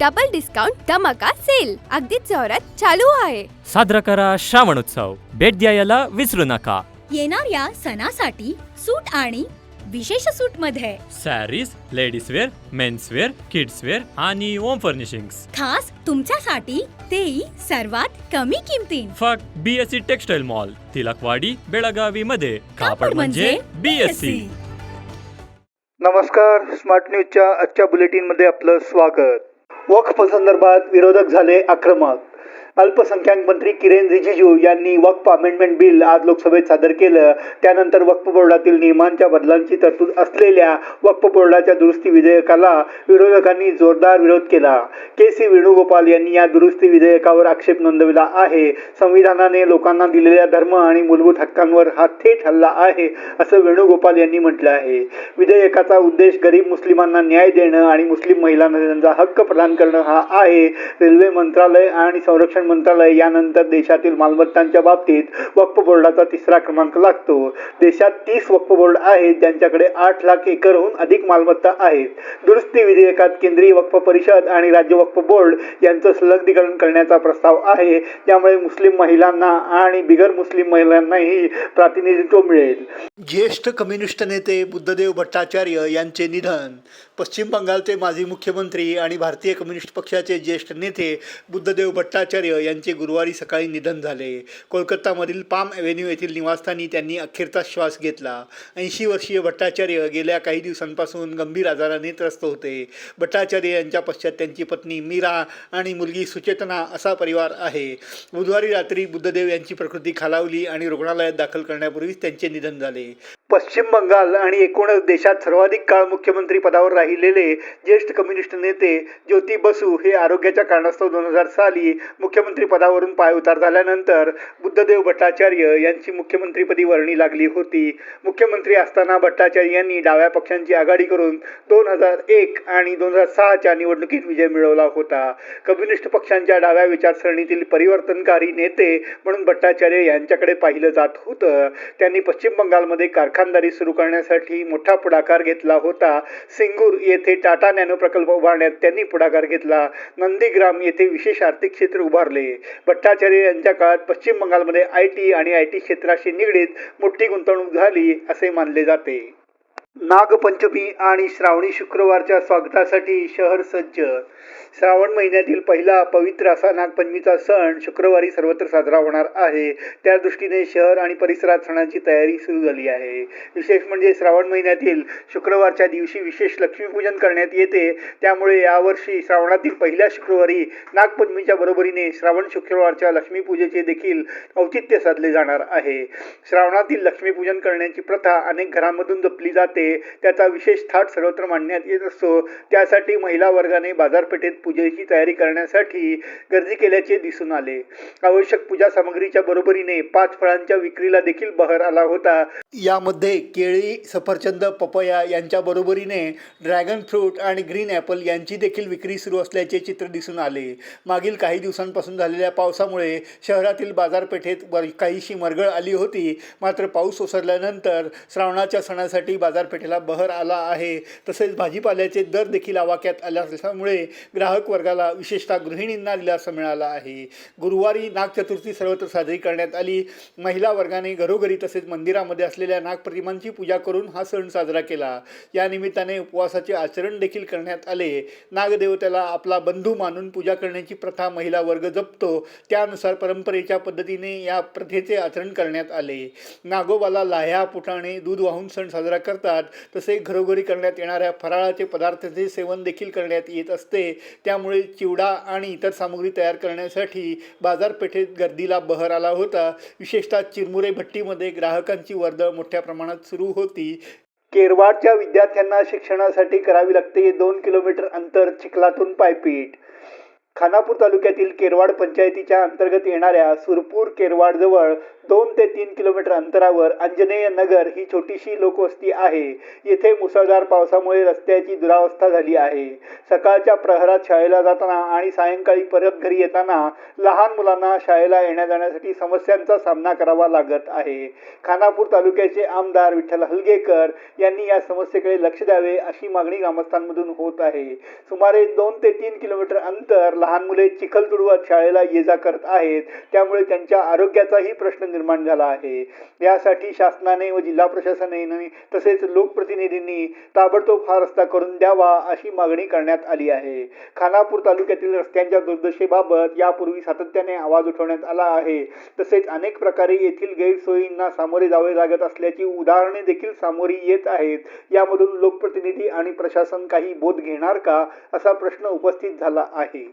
Double discount धमाका sale अगदीच जोरात चालू आहे. साजरा करा श्रावण उत्सव. भेट द्यायला विसरू नका. येणाऱ्या सणासाठी सूट आणि विशेष सूटमध्ये saris ladies wear men's wear kids wear आणि होम फर्निशिंग खास तुमच्यासाठी तेही सर्वात कमी किमतीत. फक्त BSC textile mall Tilakwadi Belagavi मध्ये. कापड म्हणजे बीएससी नमस्कार स्मार्ट न्यूजच्या आजच्या बुलेटिनमध्ये आपलं स्वागत. वक्फ संदर्भात विरोधक झाले आक्रमक. अल्पसंख्याक मंत्री किरेन रिजिजू यांनी वक्फ अमेंडमेंट बिल आज लोकसभेत सादर केलं. त्यानंतर वक्फ बोर्डातील नियमांच्या बदलांची तरतूद असलेल्या वक्फ बोर्डाच्या दुरुस्ती विधेयकाला विरोधकांनी जोरदार विरोध केला. के सी वेणुगोपाल यांनी या दुरुस्ती विधेयकावर आक्षेप नोंदविला आहे. संविधानाने लोकांना दिलेल्या धर्म आणि मूलभूत हक्कांवर हा थेट हल्ला आहे असं वेणुगोपाल यांनी म्हटलं आहे. विधेयकाचा उद्देश गरीब मुस्लिमांना न्याय देणं आणि मुस्लिम महिलांना त्यांचा हक्क प्रदान करणं हा आहे. रेल्वे मंत्रालय आणि संरक्षण मंत्रालय यानंतर देशातील मालमत्तांच्या बाबतीत वक्फ बोर्डाचा तिसरा क्रमांक लागतो. देशात तीस वक्फ बोर्ड आहेत ज्यांच्याकडे आठ लाख एकरहून अधिक मालमत्ता आहेत. दुरुस्ती विधेयकात केंद्रीय वक्फ परिषद आणि राज्य वक्फ बोर्ड यांचं संलग्नीकरण करण्याचा प्रस्ताव आहे. त्यामुळे मुस्लिम महिलांना आणि बिगर मुस्लिम महिलांनाही प्रातिनिधित्व मिळेल. ज्येष्ठ कम्युनिस्ट नेते बुद्धदेव भट्टाचार्य यांचे निधन पश्चिम बंगालचे माजी मुख्यमंत्री आणि भारतीय कम्युनिस्ट पक्षाचे ज्येष्ठ नेते बुद्धदेव भट्टाचार्य यांचे गुरुवारी सकाळी निधन झाले. कोलकातामधील पाम एव्हेन्यू येथील निवासस्थानी त्यांनी अखेरचा श्वास घेतला. ऐंशी वर्षीय भट्टाचार्य गेल्या काही दिवसांपासून गंभीर आजाराने त्रस्त होते. भट्टाचार्य यांच्या पश्चात त्यांची पत्नी मीरा आणि मुलगी सुचेतना असा परिवार आहे. बुधवारी रात्री बुद्धदेव यांची प्रकृती खालावली आणि रुग्णालयात दाखल करण्यापूर्वीच त्यांचे निधन झाले. पश्चिम बंगाल आणि एकूणच देशात सर्वाधिक काळ मुख्यमंत्री पदावर राहिलेले ज्येष्ठ कम्युनिस्ट नेते ज्योती बसू हे आरोग्याच्या कारणास्तव दोन हजार साली मुख्यमंत्री पदावरून पायउतार झाल्यानंतर बुद्धदेव भट्टाचार्य यांची मुख्यमंत्रीपदी वर्णी लागली होती. मुख्यमंत्री असताना भट्टाचार्य यांनी डाव्या पक्षांची आघाडी करून दोन हजार एक आणि दोन हजार सहाच्या निवडणुकीत विजय मिळवला होता. कम्युनिस्ट पक्षांच्या डाव्या विचारसरणीतील परिवर्तनकारी नेते म्हणून भट्टाचार्य यांच्याकडे पाहिलं जात होतं. त्यांनी पश्चिम बंगालमध्ये कारखानदारी सुरू करण्यासाठी मोठा पुढाकार घेतला होता. सिंगूर येथे टाटा नॅनो प्रकल्प उभारण्यात त्यांनी पुढाकार घेतला. नंदीग्राम येथे विशेष आर्थिक क्षेत्र उभारले. भट्टाचार्य यांच्या काळात पश्चिम बंगालमध्ये आय टी आणि आय टी क्षेत्राशी निगडीत मोठी गुंतवणूक झाली असे मानले जाते. नागपंचमी आणि श्रावणी शुक्रवारच्या स्वागतासाठी शहर सज्ज. श्रावण महिन्यातील पहिला पवित्र असा नागपंचमीचा सण शुक्रवारी सर्वत्र साजरा होणार आहे. त्या दृष्टीने शहर आणि परिसरात सणाची तयारी सुरू झाली आहे. विशेष म्हणजे श्रावण महिन्यातील शुक्रवारच्या दिवशी विशेष लक्ष्मीपूजन करण्यात येते. त्यामुळे यावर्षी श्रावणातील पहिल्या शुक्रवारी नागपंचमीच्या बरोबरीने श्रावण शुक्रवारच्या लक्ष्मीपूजेचे देखील औचित्य साधले जाणार आहे. श्रावणातील लक्ष्मीपूजन करण्याची प्रथा अनेक घरांमधून जपली जाते. आहे त्याचा विशेष थाट सर्वत्र मांडण्यात येत असतो. त्यासाठी महिला वर्गाने बाजारपेठेत पूजेची तयारी करण्यासाठी गर्दी केल्याचे दिसून आले. आवश्यक पूजा सामग्रीच्या बरोबरीने पाच फळांच्या विक्रीला देखील बहर आला होता. यामध्ये केळी सफरचंद पपया यांच्या बरोबरीने ड्रॅगन फ्रूट आणि ग्रीन ॲपल यांची देखील विक्री सुरू असल्याचे चित्र दिसून आले. मागील काही दिवसांपासून झालेल्या पावसामुळे शहरातील बाजारपेठेत काहीशी मरगळ आली होती. मात्र पाऊस ओसरल्यानंतर श्रावणाच्या सणासाठी बाजार बाजारपेठेला बहर आला आहे. तसेच भाजीपाल्याचे दर देखील आवाक्यात आल्या असल्यामुळे ग्राहक वर्गाला विशेषतः गृहिणींना दिलासा मिळाला आहे. गुरुवारी नागचतुर्थी सर्वत्र साजरी करण्यात आली. महिला वर्गाने घरोघरी तसेच मंदिरामध्ये असलेल्या नागप्रतिमांची पूजा करून हा सण साजरा केला. या निमित्ताने उपवासाचे आचरण देखील करण्यात आले. नागदेवतेला आपला बंधू मानून पूजा करण्याची प्रथा महिला वर्ग जपतो. त्यानुसार परंपरेच्या पद्धतीने या प्रथेचे आचरण करण्यात आले. नागोबाला लाह्या पुटाणे दूध वाहून सण साजरा करतात. तसे घरोघरी करण्यात येणाऱ्या फराळाचे पदार्थाचे सेवन देखील करण्यात येत असते त्यामुळे चिवडा आणि इतर सामग्री तयार करण्यासाठी बाजारपेठेत गर्दीला बहर आला होता. विशेषतः चिरमुरे भट्टीमध्ये ग्राहकांची वर्दळ मोठ्या प्रमाणात सुरू होती. केरवाडच्या विद्यार्थ्यांना शिक्षणासाठी करावी लागते दोन किलोमीटर अंतर चिखलातून पायपीट. खानापूर तालुक्यातील केरवाड पंचायतीच्या अंतर्गत येणाऱ्या सुरपूर केरवाडजवळ दोन ते तीन किलोमीटर अंतरावर अंजनेय नगर ही छोटीशी लोकवस्ती आहे. येथे मुसळधार पावसामुळे रस्त्याची दुरावस्था झाली आहे. सकाळच्या प्रहरात शाळेला जाताना आणि सायंकाळी परत घरी येताना लहान मुलांना शाळेला येण्या जाण्यासाठी समस्यांचा सामना करावा लागत आहे. खानापूर तालुक्याचे आमदार विठ्ठल हलगेकर यांनी या समस्येकडे लक्ष द्यावे अशी मागणी ग्रामस्थांमधून होत आहे. सुमारे दोन ते तीन किलोमीटर अंतर लहान मुले चिखल तुडवत शाळेला ये जा करत आहेत. त्यामुळे त्यांच्या आरोग्याचाही प्रश्न निर्माण झाला आहे. यासाठी शासनाने व जिल्हा प्रशासनाने तसेच लोकप्रतिनिधींनी ताबडतोब हा रस्ता करून द्यावा अशी मागणी करण्यात आली आहे. खानापूर तालुक्यातील रस्त्यांच्या दुर्दशेबाबत यापूर्वी सातत्याने आवाज उठवण्यात आला आहे. तसेच अनेक प्रकारे येथील गैरसोयींना सामोरे जावे लागत असल्याची उदाहरणे देखील सामोरी येत आहेत. यामधून लोकप्रतिनिधी आणि प्रशासन काही बोध घेणार का? असा प्रश्न उपस्थित झाला आहे.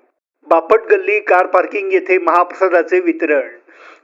बापट गल्ली कार पार्किंग येथे महाप्रसादाचे वितरण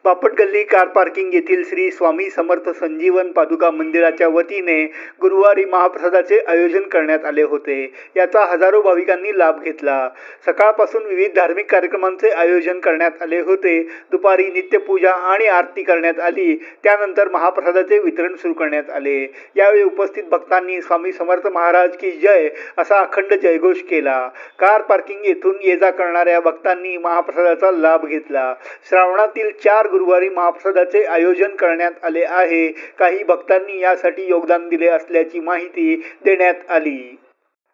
बापट गल्ली कार पार्किंग येथील श्री स्वामी समर्थ संजीवन पादुका मंदिराच्या वतीने गुरुवारी महाप्रसादाचे आयोजन करण्यात आले होते. याचा हजारो भाविकांनी लाभ घेतला. सकाळपासून विविध धार्मिक कार्यक्रमांचे आयोजन करण्यात आले होते. दुपारी नित्यपूजा आणि आरती करण्यात आली. त्यानंतर महाप्रसादाचे वितरण सुरू करण्यात आले. यावेळी उपस्थित भक्तांनी स्वामी समर्थ महाराज की जय असा अखंड जयघोष केला. कार पार्किंग येथून ये जा करणाऱ्या भक्तांनी महाप्रसादाचा लाभ घेतला. श्रावणातील चार गुरुवारी महाप्रसादाचे आयोजन करण्यात आले आहे. काही भक्तांनी यासाठी योगदान दिले असल्याची माहिती देण्यात आली.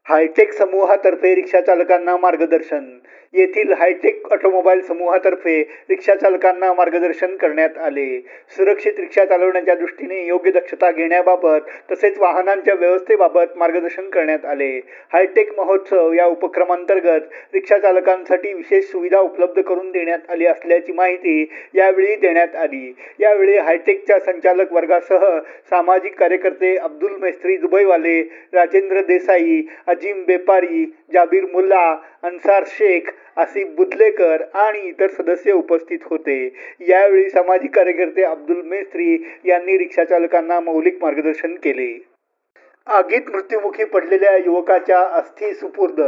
हायटेक समूहातर्फे रिक्षा चालकांना मार्गदर्शन येथील हायटेक ऑटोमोबाईल समूहातर्फे रिक्षा चालकांना मार्गदर्शन करण्यात आले. सुरक्षित रिक्षा चालवण्याच्या दृष्टीने योग्य दक्षता घेण्याबाबत तसेच वाहनांच्या व्यवस्थेबाबत मार्गदर्शन करण्यात आले. हायटेक महोत्सव या उपक्रमांतर्गत रिक्षा चालकांसाठी विशेष सुविधा उपलब्ध करून देण्यात आली असल्याची माहिती यावेळी देण्यात आली. यावेळी हायटेकच्या संचालक वर्गासह सामाजिक कार्यकर्ते अब्दुल मेस्त्री दुबईवाले राजेंद्र देसाई अजीम बेपारी जाबीर मुल्ला अन्सार शेख आसिफ बुदलेकर आणि इतर सदस्य उपस्थित होते. यावेळी सामाजिक कार्यकर्ते अब्दुल मेस्त्री यांनी रिक्षा चालकांना मौलिक मार्गदर्शन केले. आगीत मृत्युमुखी पडलेल्या युवकाच्या अस्थी सुपूर्द.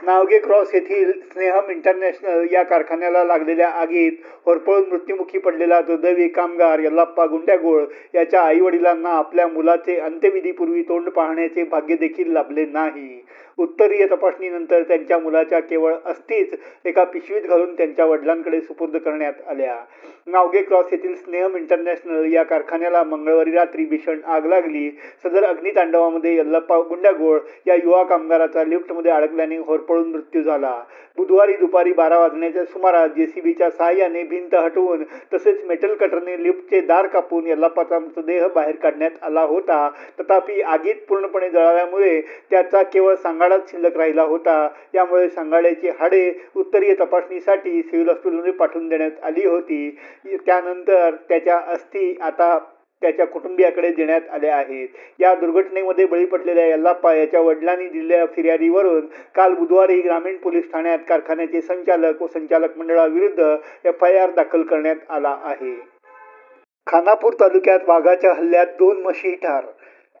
नावगे क्रॉस येथील स्नेहम इंटरनॅशनल या कारखान्याला लागलेल्या आगीत होरपळून मृत्युमुखी पडलेला दुर्दैवी कामगार यल्लाप्पा गुंड्यागोळ याच्या आईवडिलांना आपल्या मुलाचे अंत्यविधीपूर्वी तोंड पाहण्याचे भाग्य देखील लाभले नाही. उत्तरीय तपासणीनंतर त्यांच्या मुलाच्या केवळ अस्थीच एका पिशवीत घालून त्यांच्या वडिलांकडे सुपूर्द करण्यात आल्या. नावगे क्रॉस येथील स्नेहम इंटरनॅशनल या कारखान्याला मंगळवारी रात्री भीषण आग लागली. सदर अग्नितांडवामध्ये यल्लप्पा गुंड्यागोळ या युवा कामगाराचा लिफ्टमध्ये अडकल्याने होरपळून मृत्यू झाला. बुधवारी दुपारी बारा वाजण्याच्या सुमारास जेसीबीच्या सहाय्याने भिंत हटवून तसेच मेटल कटरने लिफ्टचे दार कापून यल्लाप्पाचा मृतदेह बाहेर काढण्यात आला होता. तथापि आगीत पूर्णपणे जळाल्यामुळे त्याचा केवळ सांगा सांगाडाच शिल्लक राहिला होता. यामुळे सांगाड्याची हाडे उत्तरीय तपासणीसाठी सिव्हिल हॉस्पिटलमध्ये पाठवून देण्यात आली होती. त्यानंतर त्याच्या अस्थी आता त्याच्या कुटुंबियाकडे देण्यात आल्या आहेत. या दुर्घटनेमध्ये बळी पडलेल्या यल्लाप्पा याच्या वडिलांनी दिलेल्या फिर्यादीवरून काल बुधवारी ग्रामीण पोलीस ठाण्यात कारखान्याचे संचालक व संचालक मंडळाविरुद्ध एफ आय आर दाखल करण्यात आला आहे. खानापूर तालुक्यात वाघाच्या हल्ल्यात दोन म्हशी ठार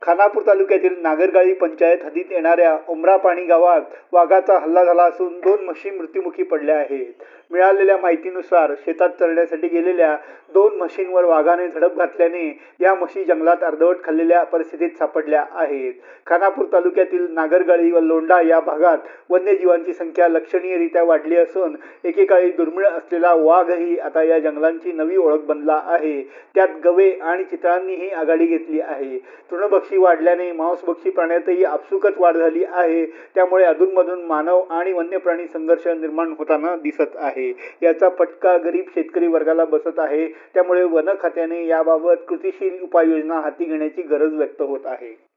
खानापूर तालुक्यातील नागरगाळी पंचायत हद्दीत येणाऱ्या उमरापाणी गावात वाघाचा हल्ला झाला असून दोन म्हशी मृत्युमुखी पडल्या आहेत. मिळालेल्या माहितीनुसार शेतात चरण्यासाठी गेलेल्या दोन म्हशींवर वाघाने झडप घातल्याने या म्हशी जंगलात अर्धवट खाल्लेल्या परिस्थितीत सापडल्या आहेत. खानापूर तालुक्यातील नागरगाळी व लोंढा या भागात वन्यजीवांची संख्या लक्षणीयरित्या वाढली असून एकेकाळी दुर्मिळ असलेला वाघही आता या जंगलांची नवी ओळख बनला आहे. त्यात गवे आणि चितळांनीही आघाडी घेतली आहे. तृणभक्षी वाढल्याने मांसभक्षी प्राण्यातही आपसुकच वाढ झाली आहे. त्यामुळे अधूनमधून मानव आणि वन्य प्राणी संघर्ष निर्माण होताना दिसत आहे. आहे. याचा फटका गरीब शेतकरी वर्गाला बसत आहे. त्यामुळे वन खात्याने याबाबत कृतीशील उपाययोजना हाती घेण्याची गरज व्यक्त होत आहे.